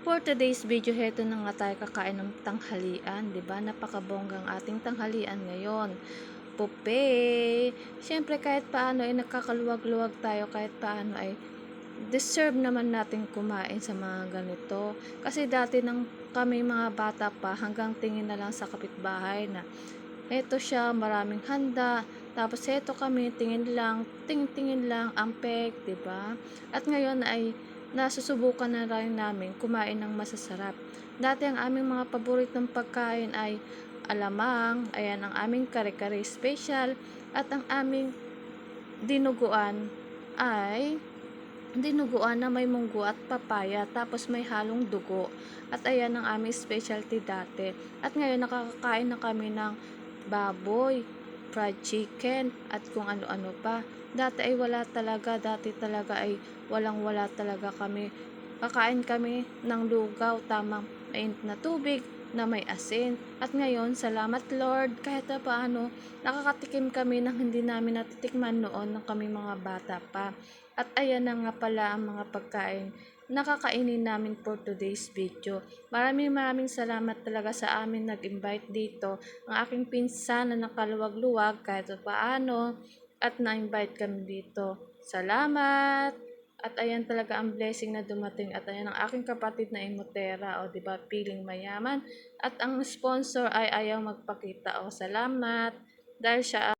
For today's video, heto na nga tayo kakain ng tanghalian, 'di ba? Napakabonggang ating tanghalian ngayon. Pupe. Siyempre kahit paano ay nakakaluwag-luwag tayo, kahit paano ay deserve naman natin kumain sa mga ganito. Kasi dati nang kami mga bata pa, hanggang tingin na lang sa kapitbahay na eto siya, maraming handa. Tapos eto kami, tingin lang, tingin-tingin lang, ampek, 'di ba? At ngayon ay nasusubukan na rin namin kumain ng masasarap. Dati ang aming mga paboritong pagkain ay alamang, ayan ang aming kare-kare special, at ang aming dinuguan ay dinuguan na may munggo at papaya, tapos may halong dugo. At ayan ang aming specialty dati. At ngayon nakakakain na kami ng baboy, fried chicken, at kung ano-ano pa. Dati ay wala talaga, dati talaga ay walang wala talaga kami. Kakain kami ng lugaw, tamang mainit na tubig na may asin. At ngayon, salamat Lord, kahit na paano, nakakatikim kami ng hindi namin natitikman noon nang kami mga bata pa. At ayan na nga pala ang mga pagkain nakakainin namin for today's video. Maraming maraming salamat talaga sa amin nag-invite dito. Ang aking pinsan na nakaluwag-luwag kahit pa paano at na-invite kami dito. Salamat! At ayan talaga ang blessing na dumating at ayan ang aking kapatid na Imotera o di ba? Piling mayaman. At ang sponsor ay ayaw magpakita. O salamat. Dahil siya